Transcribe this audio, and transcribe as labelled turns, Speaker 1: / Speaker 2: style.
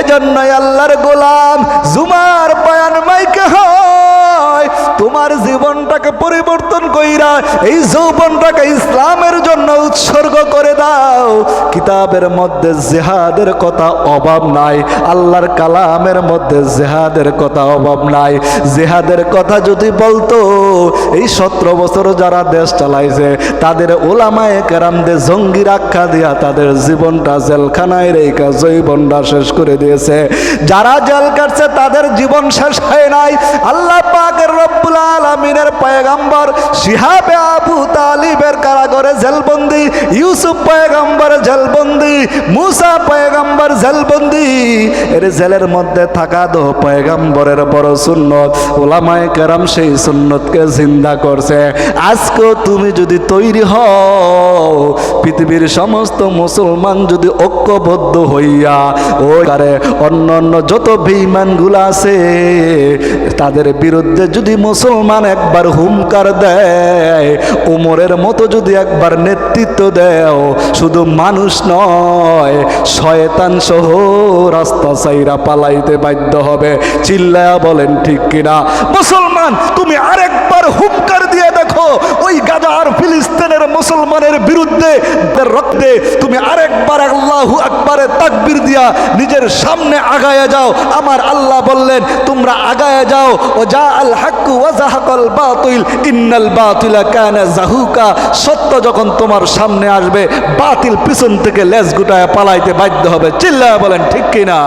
Speaker 1: এজন্যই আল্লাহর কইরা এই যৌবনটাকে ইসলামের জন্য উৎসর্গ করে দাও। কিতাবের মধ্যে জেহাদের কথা অভাব নাই, আল্লাহর কালামের মধ্যে জেহাদের কথা অভাব নাই। জেহাদের কথা যদি বলতো, এই সতেরো বছর যারা দেশ চালাইছে, তাদের ওলামায়ে কেরামদের জঙ্গির আখ্যা দিয়া তাদের জীবনটা জেলখানায় রেখা জৈবনটা শেষ করে দিয়েছে। যারা জেল কাটছে, তাদের জীবন শেষ হয় নাই। আল্লাহ পাকের রব্বুল আলমিনের পয়গাম্বর, শিহাবে Abba কারাগরে জেলবন্দি, ইউসুফ পয়গাম্বর জেলবন্দি, মুসা পয়গাম্বর জেলবন্দি। এর জেলের মধ্যে থাকা দো পয়গাম্বরের বড় সুন্নত। ওলামায়ে কেরাম সেই সুন্নতকে জিন্দা করছে। আজকেও তুমি যদি তৈরি হও, পৃথিবীর সমস্ত মুসলমান যদি ঐক্যবদ্ধ হইয়া, ওই কারে অন্য অন্য যত বেঈমানগুলো আছে, তাদের বিরুদ্ধে যদি মুসলমান একবার হুমকার দেয়, উমরের মতো যদি একবার নেতৃত্ব দেও, শুধু মানুষ নয়, শয়তান সহ রাস্তা সাইরা পালাইতে বাধ্য হবে। চিল্লায়া বলেন, ঠিক কিনা মুসলমান, তুমি আরেকবার হুমকার দিয়ে দেখো, ওই গাজার ফিলিস্তিনের মুসলমানের বিরুদ্ধে তার রক্তে তুমি আরেকবার আল্লাহু আকবারে তাকবির দিয়া নিজের সামনে আগায়া যাও। আমার আল্লাহ বললেন, তোমরা আগায়া যাও। ও যা আল হাক্কু ওয়া জাহাকাল বাতিল। ইন্নাল বাতিলা কানা জাহুকা সত্য যখন তোমার সামনে আসবে, বাতিল পিছন থেকে লেজ গুটায় পালাইতে বাধ্য হবে। চিল্লায়া বলেন, ঠিক কিনা?